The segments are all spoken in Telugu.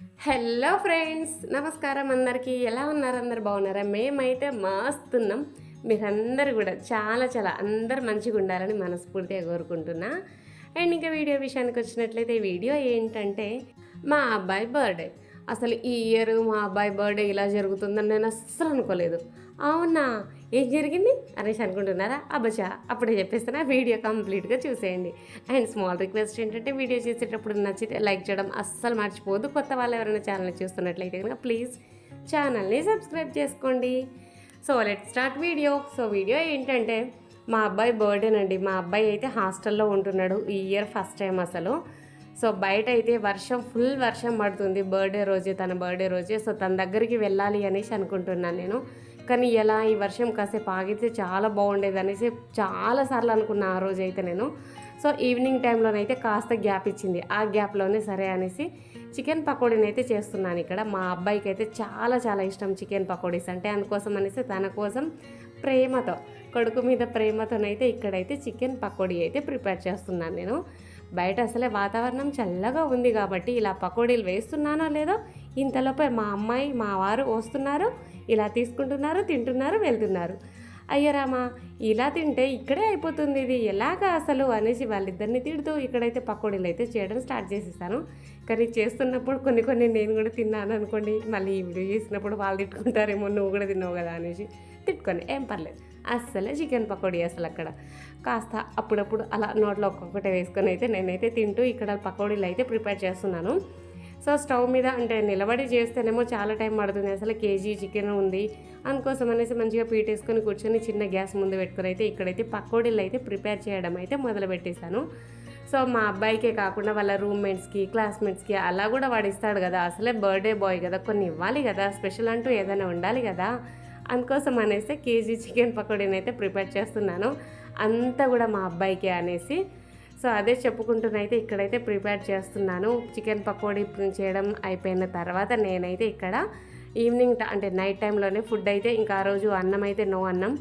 హలో ఫ్రెండ్స్ నమస్కారం అందరికీ. ఎలా ఉన్నారు? అందరు బాగున్నారా? మేమైతే మస్తున్నాం. మీరందరూ కూడా చాలా చాలా అందరు మంచిగా ఉండాలని మనస్ఫూర్తిగా కోరుకుంటున్నా. అండ్ ఇంకా వీడియో విషయానికి వచ్చినట్లయితే వీడియో ఏంటంటే మా అబ్బాయి బర్త్డే. అసలు ఈ ఇయర్ మా అబ్బాయి బర్త్డే ఇలా జరుగుతుందని నేను అస్సలు అనుకోలేదు. అవునా? ఏం జరిగింది? అనేసి అనుకుంటున్నారా అబ్బచా అప్పుడే చెప్పేస్తున్నా వీడియో కంప్లీట్గా చూసేయండి. అండ్ స్మాల్ రిక్వెస్ట్ ఏంటంటే వీడియో చేసేటప్పుడు నచ్చితే లైక్ చేయడం అస్సలు మర్చిపోదు కొత్త వాళ్ళు ఎవరైనా ఛానల్ చూస్తున్నట్లయితే కనుక ప్లీజ్ ఛానల్ని సబ్స్క్రైబ్ చేసుకోండి. So let start video. So video ఏంటంటే మా అబ్బాయి బర్త్డేనండి. మా అబ్బాయి అయితే హాస్టల్లో ఉంటున్నాడు ఈ ఇయర్ ఫస్ట్ టైం అసలు. సో బయట అయితే వర్షం ఫుల్ వర్షం పడుతుంది. బర్త్డే రోజే తన బర్త్డే రోజే. సో తన దగ్గరికి వెళ్ళాలి అనేసి అనుకుంటున్నాను నేను. కానీ ఎలా ఈ వర్షం కాసేపు ఆగితే చాలా బాగుండేది అనేసి చాలాసార్లు అనుకున్నా ఆ రోజు అయితే నేను. సో ఈవినింగ్ టైంలోనైతే కాస్త గ్యాప్ ఇచ్చింది. ఆ గ్యాప్లోనే సరే అనేసి చికెన్ పకోడీని అయితే చేస్తున్నాను ఇక్కడ. మా అబ్బాయికి అయితే చాలా చాలా ఇష్టం చికెన్ పకోడీస్ అంటే. అందుకోసం అనేసి తన కోసం ప్రేమతో కొడుకు మీద ప్రేమతోనైతే ఇక్కడైతే చికెన్ పకోడీ అయితే ప్రిపేర్ చేస్తున్నాను నేను. బయట అసలే వాతావరణం చల్లగా ఉంది కాబట్టి ఇలా పకోడీలు వేస్తున్నానో లేదో ఇంతలోపే మా అమ్మాయి మా వారు వస్తున్నారు ఇలా తీసుకుంటున్నారు తింటున్నారు వెళ్తున్నారు. అయ్యో రామా ఇలా తింటే ఇక్కడే అయిపోతుంది ఇది. ఎలాగా అసలు అనేసి వాళ్ళిద్దరిని తిడుతూ ఇక్కడైతే పకోడీలు అయితే చేయడం స్టార్ట్ చేసేసాను. కానీ చేస్తున్నప్పుడు కొన్ని కొన్ని నేను కూడా తిన్నాను అనుకోండి మళ్ళీ వీడియో చేసినప్పుడు వాళ్ళు తిట్టుకుంటారేమో నువ్వు కూడా తిన్నావు కదా అనేసి తిట్టుకొని ఏం పర్లేదు. అస్సలే చికెన్ పకోడీ అసలు అక్కడ. కాస్త అప్పుడప్పుడు అలా నోట్లో ఒక్కొక్కటి వేసుకొని అయితే నేనైతే తింటూ ఇక్కడ పకోడీలు అయితే ప్రిపేర్ చేస్తున్నాను. సో స్టవ్ మీద అంటే నిలబడి చేస్తేనేమో చాలా టైం పడుతుంది. అసలు కేజీ చికెన్ ఉంది. అందుకోసం అనేసి మంచిగా పీటేసుకొని కూర్చొని చిన్న గ్యాస్ ముందు పెట్టుకొని అయితే ఇక్కడైతే పకోడీలు అయితే ప్రిపేర్ చేయడం అయితే మొదలు పెట్టేశాను. సో మా అబ్బాయికే కాకుండా వాళ్ళ రూమ్మేట్స్కి క్లాస్మేట్స్కి అలా కూడా వాడు ఇస్తాడు కదా. అసలే బర్త్డే బాయ్ కదా. కొన్ని ఇవ్వాలి కదా. స్పెషల్ అంటూ ఏదైనా ఉండాలి కదా. అందుకోసం అనేసి కేజీ చికెన్ పకోడీని అయితే ప్రిపేర్ చేస్తున్నాను. అంతా కూడా మా అబ్బాయికి అనేసి. సో అదే చెప్పుకుంటూనైతే ఇక్కడైతే ప్రిపేర్ చేస్తున్నాను. చికెన్ పకోడీ చేయడం అయిపోయిన తర్వాత నేనైతే ఇక్కడ ఈవినింగ్ ట- అంటే నైట్ టైంలోనే ఫుడ్ అయితే ఇంకా ఆ రోజు అన్నం అయితే నో అన్నం.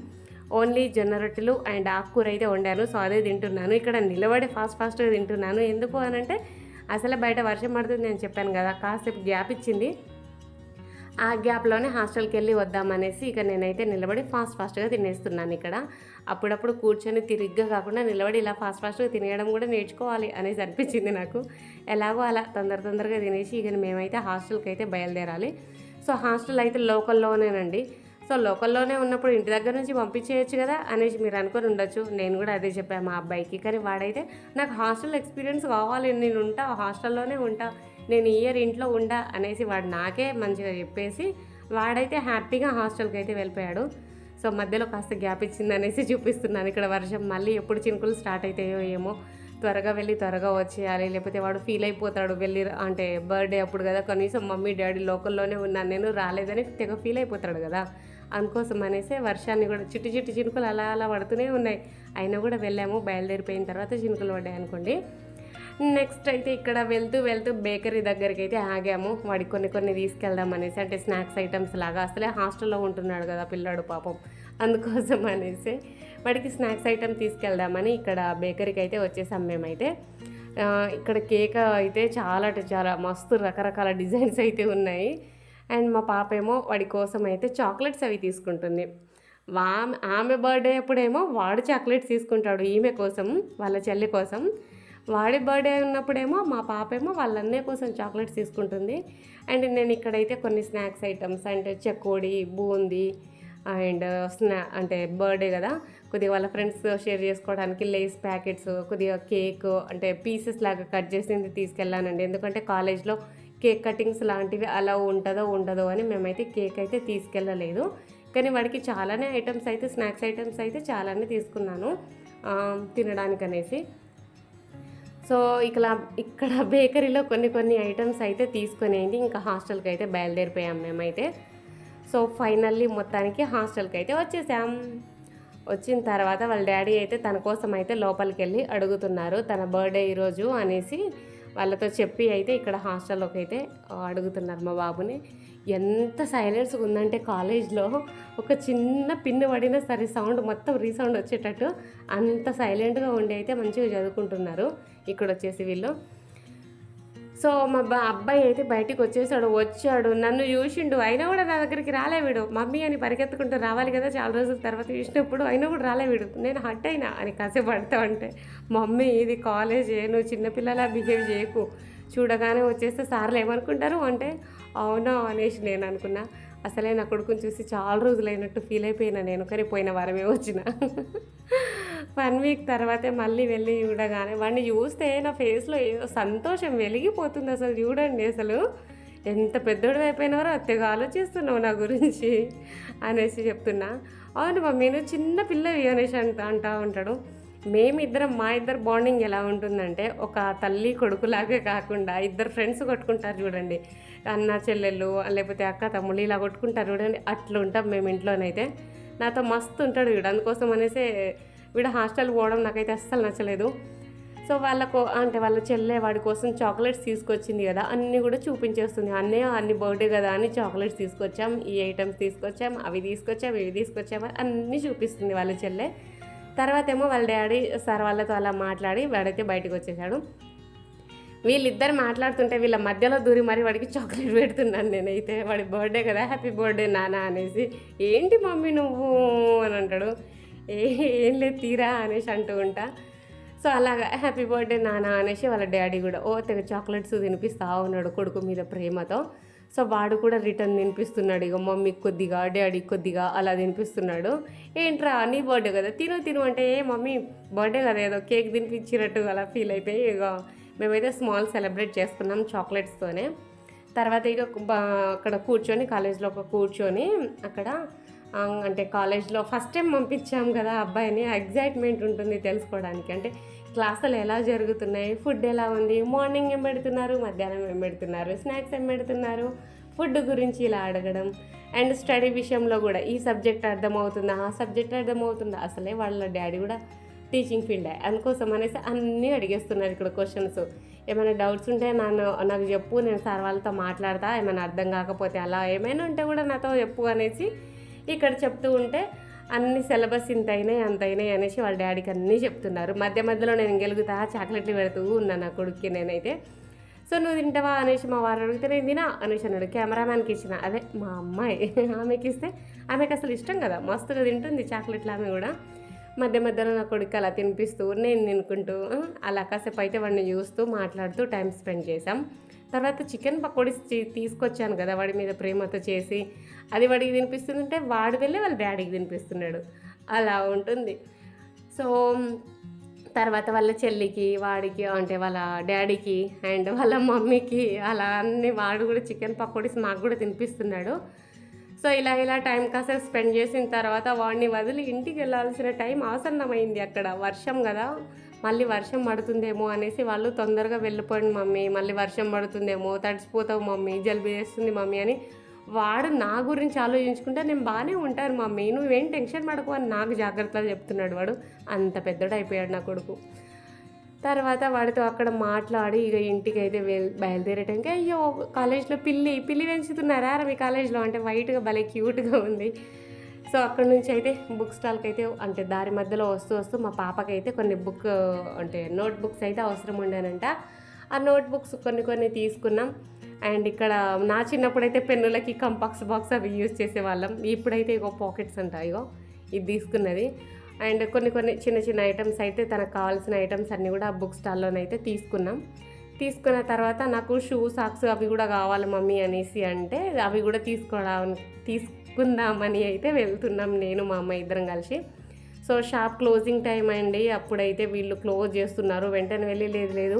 ఓన్లీ జొన్న రొట్టెలు అండ్ ఆకుకూర అయితే వండాను. సో అదే తింటున్నాను. ఇక్కడ నిలబడి ఫాస్ట్ ఫాస్ట్గా తింటున్నాను. ఎందుకు అనంటే అసలే బయట వర్షం పడుతుంది నేను చెప్పాను కదా కాసేపు గ్యాప్ ఇచ్చింది. ఆ గ్యాప్లోనే హాస్టల్కి వెళ్ళి వద్దామనేసి ఇక నేనైతే నిలబడి ఫాస్ట్ ఫాస్ట్గా తినేస్తున్నాను ఇక్కడ. అప్పుడప్పుడు కూర్చొని తిరిగ్గా కాకుండా నిలబడి ఇలా ఫాస్ట్ ఫాస్ట్గా తినేయడం కూడా నేర్చుకోవాలి అనేసి అనిపించింది నాకు. ఎలాగో అలా తొందర తొందరగా తినేసి ఇక మేమైతే హాస్టల్కి అయితే బయలుదేరాలి. సో హాస్టల్ అయితే లోకల్లోనేనండి. సో లోకల్లోనే ఉన్నప్పుడు ఇంటి దగ్గర నుంచి పంపించేయచ్చు కదా అనేసి మీరు అనుకొని ఉండొచ్చు. నేను కూడా అదే చెప్పాను మా అబ్బాయికి. కానీ వాడైతే నాకు హాస్టల్ ఎక్స్పీరియన్స్ కావాలి నేను ఉంటా హాస్టల్లోనే ఉంటా నేను ఇయర్ ఇంట్లో ఉండా అనేసి వాడు నాకే మంచిగా చెప్పేసి వాడైతే హ్యాపీగా హాస్టల్కి అయితే వెళ్ళిపోయాడు. సో మధ్యలో కాస్త గ్యాప్ ఇచ్చింది అనేసి చూపిస్తున్నాను ఇక్కడ వర్షం. మళ్ళీ ఎప్పుడు చినుకులు స్టార్ట్ అవుతాయో ఏమో. త్వరగా వెళ్ళి త్వరగా వచ్చేయాలి. లేకపోతే వాడు ఫీల్ అయిపోతాడు వెళ్ళి అంటే బర్త్డే అప్పుడు కదా కనీసం మమ్మీ డాడీ లోకల్లోనే ఉన్నాను నేను రాలేదని తెగ ఫీల్ అయిపోతాడు కదా. అందుకోసం అనేసి వర్షాన్ని కూడా చిట్టి చిట్టి చినుకులు అలా అలా పడుతూనే ఉన్నాయి. అయినా కూడా వెళ్ళాము బయలుదేరిపోయిన తర్వాత చినుకులు పడ్డాయి అనుకోండి. నెక్స్ట్ అయితే ఇక్కడ వెళ్తూ వెళ్తూ బేకరీ దగ్గరికి అయితే ఆగాము. వాడికి కొన్ని కొన్ని తీసుకెళ్దాం అనేసి అంటే స్నాక్స్ ఐటమ్స్ లాగా. అసలే హాస్టల్లో ఉంటున్నాడు కదా పిల్లాడు పాపం. అందుకోసం అనేసి వాడికి స్నాక్స్ ఐటమ్ తీసుకెళ్దామని ఇక్కడ బేకరీకి అయితే వచ్చేసాం మేమైతే. ఇక్కడ కేక్ అయితే చాలా అంటే చాలా మస్తు రకరకాల డిజైన్స్ అయితే ఉన్నాయి. అండ్ మా పాప ఏమో వాడి కోసం అయితే చాక్లెట్స్ అవి తీసుకుంటుంది. వా ఆమె బర్త్డే అప్పుడేమో వాడు చాక్లెట్స్ తీసుకుంటాడు ఈమె కోసం వాళ్ళ చెల్లి కోసం. వాడి బర్త్డే ఉన్నప్పుడేమో మా పాప ఏమో వాళ్ళన్నే కోసం చాక్లెట్స్ తీసుకుంటుంది. అండ్ నేను ఇక్కడైతే కొన్ని స్నాక్స్ ఐటమ్స్ అంటే చెకోడి బూందీ అండ్ స్నా అంటే బర్త్డే కదా కొద్దిగా వాళ్ళ ఫ్రెండ్స్ షేర్ చేసుకోవడానికి లేస్ ప్యాకెట్స్ కొద్దిగా కేక్ అంటే పీసెస్ లాగా కట్ చేసింది తీసుకెళ్ళానండి. ఎందుకంటే కాలేజ్లో కేక్ కటింగ్స్ లాంటివి అలా ఉంటుందో ఉండదో అని మేమైతే కేక్ అయితే తీసుకెళ్ళలేదు. కానీ వాడికి చాలానే ఐటమ్స్ అయితే స్నాక్స్ ఐటమ్స్ అయితే చాలానే తీసుకున్నాను తినడానికి అనేసి సో ఇక్కడ ఇక్కడ బేకరీలో కొన్ని కొన్ని ఐటమ్స్ అయితే తీసుకునేది. ఇంకా హాస్టల్కి అయితే బయలుదేరిపోయాం మేమైతే. సో ఫైనల్లీ మొత్తానికి హాస్టల్కి అయితే వచ్చేసాం. వచ్చిన తర్వాత వాళ్ళ డాడీ అయితే తన కోసం అయితే లోపలికి వెళ్ళి అడుగుతున్నారు తన బర్త్డే ఈరోజు అనేసి. వాళ్ళతో చెప్పి అయితే ఇక్కడ హాస్టల్లోకి అయితే అడుగుతున్నారు మా బాబుని. ఎంత సైలెన్స్గా ఉందంటే కాలేజ్లో ఒక చిన్న పిన్ను పడినా సరే సౌండ్ మొత్తం రీసౌండ్ వచ్చేటట్టు అంత సైలెంట్గా ఉండి అయితే మంచిగా చదువుకుంటున్నారు. ఇక్కడ వచ్చేసి వీళ్ళు. సో మా బా అబ్బాయి అయితే బయటికి వచ్చేసాడు వచ్చాడు. నన్ను చూసిండు. అయినా కూడా నా దగ్గరికి రాలే వీడు. మమ్మీ అని పరిగెత్తుకుంటూ రావాలి కదా చాలా రోజుల తర్వాత చూసినప్పుడు అయినా కూడా రాలే వీడు. నేను హట్ అయినా అని కాసేపు పడతా ఉంటే మమ్మీ ఇది కాలేజ్ నువ్వు చిన్నపిల్లలా బిహేవ్ చేయకు. చూడగానే వచ్చేస్తే సార్లు ఏమనుకుంటారు? అంటే అవునా? అనేసి నేను అనుకున్నా. అసలే నా కొడుకుని చూసి చాలా రోజులైనట్టు ఫీల్ అయిపోయినా నేను. కానీ పోయిన వారమే వచ్చిన. వన్ వీక్ తర్వాతే మళ్ళీ వెళ్ళి చూడగానే వాడిని చూస్తే నా ఫేస్లో ఏదో సంతోషం వెలిగిపోతుంది అసలు చూడండి అసలు. ఎంత పెద్దోడు అయిపోయినవారో? అత్తగా ఆలోచిస్తున్నావు నా గురించి అనేసి చెప్తున్నా. అవును మమ్మీ నువ్వు చిన్న పిల్లవి అనేసి అంట అంటా ఉంటాడు. మేమిద్దరం మా ఇద్దరు బాండింగ్ ఎలా ఉంటుందంటే ఒక తల్లి కొడుకులాగే కాకుండా ఇద్దరు ఫ్రెండ్స్ కొట్టుకుంటారు చూడండి. అన్న చెల్లెళ్ళు లేకపోతే అక్క తమ్ముళ్ళు ఇలా కొట్టుకుంటారు చూడండి. అట్లా ఉంటాం మేము ఇంట్లోనైతే. నాతో మస్తు ఉంటాడు చూడు. అందుకోసం అనేసి వీడు హాస్టల్ పోవడం నాకైతే అస్సలు నచ్చలేదు. సో వాళ్ళకు అంటే వాళ్ళ చెల్లె వాడి కోసం చాక్లెట్స్ తీసుకొచ్చింది కదా అన్నీ కూడా చూపించేస్తుంది. అన్నయ్య అన్ని బర్త్డే కదా అని చాక్లెట్స్ తీసుకొచ్చాం ఈ ఐటమ్స్ తీసుకొచ్చాం అవి తీసుకొచ్చాం ఇవి తీసుకొచ్చాం అన్నీ చూపిస్తుంది వాళ్ళ చెల్లె. తర్వాత ఏమో వాళ్ళ డాడీ సార్ వాళ్ళతో అలా మాట్లాడి వాడైతే బయటకు వచ్చేసాడు. వీళ్ళిద్దరు మాట్లాడుతుంటే వీళ్ళ మధ్యలో దూరి మరి వాడికి చాక్లెట్ పెడుతున్నాను నేనైతే. వాడి బర్త్డే కదా హ్యాపీ బర్త్డే నానా అనేసి. ఏంటి మమ్మీ నువ్వు? అని అంటాడు. ఏ ఏం లేదు తీరా అనేసి అంటూ ఉంటా. సో అలాగా హ్యాపీ బర్త్డే నాన్న అనేసి వాళ్ళ డాడీ కూడా ఓ తెగ చాక్లెట్స్ తినిపిస్తా ఉన్నాడు కొడుకు మీద ప్రేమతో. సో వాడు కూడా రిటర్న్ తినిపిస్తున్నాడు ఇక మమ్మీ కొద్దిగా డాడీ కొద్దిగా అలా తినిపిస్తున్నాడు. ఏంట్రా నీ బర్త్డే కదా తిను తిను అంటే ఏ మమ్మీ బర్త్డే కదా ఏదో కేక్ తినిపించినట్టు అలా ఫీల్ అయిపోయి ఇక మేమైతే స్మాల్ సెలబ్రేట్ చేసుకున్నాం చాక్లెట్స్తోనే. తర్వాత ఇక బా- అక్కడ కూర్చొని కాలేజ్లో ఒక కూర్చొని అక్కడ అంటే కాలేజ్లో ఫస్ట్ టైం పంపించాం కదా అబ్బాయిని. ఎగ్జైట్మెంట్ ఉంటుంది తెలుసుకోవడానికి. అంటే క్లాసులు ఎలా జరుగుతున్నాయి? ఫుడ్ ఎలా ఉంది? మార్నింగ్ ఏం పెడుతున్నారు? మధ్యాహ్నం ఏం పెడుతున్నారు? స్నాక్స్ ఏం పెడుతున్నారు? ఫుడ్ గురించి ఇలా అడగడం. అండ్ స్టడీ విషయంలో కూడా ఈ సబ్జెక్ట్ అర్థమవుతుందా? ఆ సబ్జెక్ట్ అర్థమవుతుందా? అసలే వాళ్ళ డాడీ కూడా టీచింగ్ ఫీల్డ్. అందుకోసం అనేసి అన్నీ అడిగేస్తున్నారు ఇక్కడ క్వశ్చన్స్. ఏమైనా డౌట్స్ ఉంటే నన్ను నాకు చెప్పు నేను సార్ వాళ్ళతో మాట్లాడతా. ఏమైనా అర్థం కాకపోతే అలా ఏమైనా ఉంటే కూడా నాతో చెప్పు అనేసి ఇక్కడ చెప్తూ ఉంటే అన్ని సిలబస్ ఇంత అయినాయి అంత అయినాయి అనేసి వాళ్ళ డాడీకి అన్నీ చెప్తున్నారు. మధ్య మధ్యలో నేను గెలుగుతా చాక్లెట్లు పెడుతూ ఉన్నాను నా కొడుక్కి నేనైతే. సో నువ్వు తింటావా? అనేసి మా వారు అడిగితే నేను తినా? అనేసి అన్నాడు. కెమెరామ్యాన్కి ఇచ్చిన. అదే మా అమ్మాయి. ఆమెకి ఇస్తే ఆమెకి అసలు ఇష్టం కదా. మస్తుగా తింటుంది చాక్లెట్లు ఆమె కూడా. మధ్య మధ్యలో నా కొడుకు అలా తినిపిస్తూ నేను తినుకుంటూ అలా కాసేపు అయితే వాడిని చూస్తూ మాట్లాడుతూ టైం స్పెండ్ చేసాం తర్వాత చికెన్ పకోడీస్ తీసుకొచ్చాను కదా వాడి మీద ప్రేమతో చేసి. అది వాడికి తినిపిస్తుందంటే వాడు వెళ్ళి వాళ్ళ డాడీకి తినిపిస్తున్నాడు. అలా ఉంటుంది. సో తర్వాత వాళ్ళ చెల్లికి వాడికి అంటే వాళ్ళ డాడీకి అండ్ వాళ్ళ మమ్మీకి అలా అన్ని వాడు కూడా చికెన్ పకోడీస్ మాకు కూడా తినిపిస్తున్నాడు. సో ఇలా ఇలా టైం కాసేపు స్పెండ్ చేసిన తర్వాత వాడిని వదిలి ఇంటికి వెళ్ళాల్సిన టైం ఆసన్నమైంది అక్కడ. వర్షం కదా మళ్ళీ వర్షం పడుతుందేమో అనేసి వాళ్ళు తొందరగా వెళ్ళిపోండి మమ్మీ. మళ్ళీ వర్షం పడుతుందేమో తడిసిపోతావు మమ్మీ జలుబు చేస్తుంది మమ్మీ అని. వాడు నా గురించి ఆలోచించుకుంటే నేను బాగానే ఉంటాను మమ్మీ. నువ్వేం టెన్షన్ పడకు అని నాకు జాగ్రత్తలు చెప్తున్నాడు వాడు. అంత పెద్దడు అయిపోయాడు నా కొడుకు. తర్వాత వాడితో అక్కడ మాట్లాడి ఇక ఇంటికి అయితే వెల్ బయలుదేరేటానికి అయ్యో కాలేజ్లో పిల్లి పిల్లి పెంచుతున్నారా మీ కాలేజ్లో అంటే వైట్గా భలే క్యూట్గా ఉంది. సో అక్కడ నుంచి అయితే బుక్ స్టాల్కి అయితే అంటే దారి మధ్యలో వస్తూ వస్తూ మా పాపకైతే కొన్ని బుక్ అంటే నోట్ బుక్స్ అయితే అవసరం ఉండేనంట. ఆ నోట్ బుక్స్ కొన్ని కొన్ని తీసుకున్నాం. అండ్ ఇక్కడ నా చిన్నప్పుడైతే పెన్నులకి కంపాక్స్ బాక్స్ అవి యూజ్ చేసేవాళ్ళం. ఇప్పుడైతే ఇగో పాకెట్స్ అంట ఇగో. ఇది తీసుకున్నది. అండ్ కొన్ని కొన్ని చిన్న చిన్న ఐటమ్స్ అయితే తనకు కావాల్సిన ఐటమ్స్ అన్నీ కూడా ఆ బుక్ స్టాల్లోనైతే తీసుకున్నాం. తీసుకున్న తర్వాత నాకు షూ సాక్స్ అవి కూడా కావాలి మమ్మీ అనేసి అంటే అవి కూడా తీసుకోవడం తీసుకుందామని అయితే వెళ్తున్నాం నేను మా అమ్మ ఇద్దరం కలిసి. సో షాప్ క్లోజింగ్ టైం అండి. అప్పుడైతే వీళ్ళు క్లోజ్ చేస్తున్నారు. వెంటనే వెళ్ళి లేదు లేదు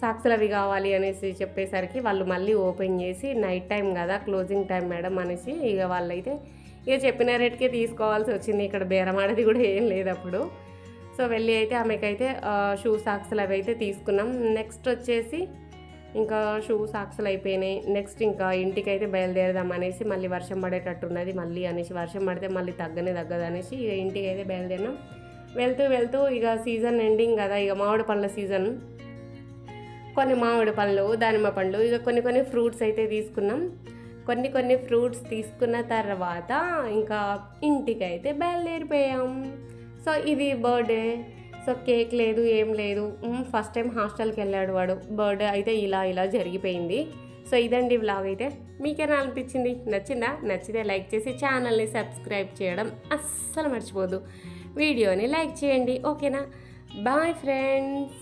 సాక్స్లు అవి కావాలి అనేసి చెప్పేసరికి వాళ్ళు మళ్ళీ ఓపెన్ చేసి నైట్ టైం కదా క్లోజింగ్ టైం మేడం అనేసి ఇక వాళ్ళైతే ఇక చెప్పిన రేట్కే తీసుకోవాల్సి వచ్చింది. ఇక్కడ బేరమాడది కూడా ఏం లేదు అప్పుడు. సో వెళ్ళి అయితే ఆమెకైతే షూ సాక్స్లు అవి అయితే తీసుకున్నాం. నెక్స్ట్ వచ్చేసి ఇంకా షూ సాక్స్లు అయిపోయినాయి. నెక్స్ట్ ఇంకా ఇంటికి అయితే బయలుదేరదాం అనేసి మళ్ళీ వర్షం పడేటట్టున్నది మళ్ళీ అనేసి వర్షం పడితే మళ్ళీ తగ్గనే తగ్గదు అనేసి ఇక ఇంటికి అయితే బయలుదేరినాం. వెళ్తూ వెళ్తూ ఇక సీజన్ ఎండింగ్ కదా ఇక మామిడి పళ్ళ సీజన్. కొన్ని మామిడి పళ్ళు దానిమ్మ పండ్లు ఇక కొన్ని కొన్ని ఫ్రూట్స్ అయితే తీసుకున్నాం. కొన్ని కొన్ని ఫ్రూట్స్ తీసుకున్న తర్వాత ఇంకా ఇంటికి అయితే బయలుదేరిపోయాం. సో ఇది బర్త్డే. సో కేక్ లేదు ఏం లేదు. ఫస్ట్ టైం హాస్టల్కి వెళ్ళాడు వాడు. బర్త్డే అయితే ఇలా ఇలా జరిగిపోయింది. సో ఇదండి వ్లాగ్ అయితే. మీకేనా అనిపించింది? నచ్చిందా? నచ్చితే లైక్ చేసి ఛానల్ని సబ్స్క్రైబ్ చేయడం అస్సలు మర్చిపోదు వీడియోని లైక్ చేయండి. ఓకేనా? Bye friends.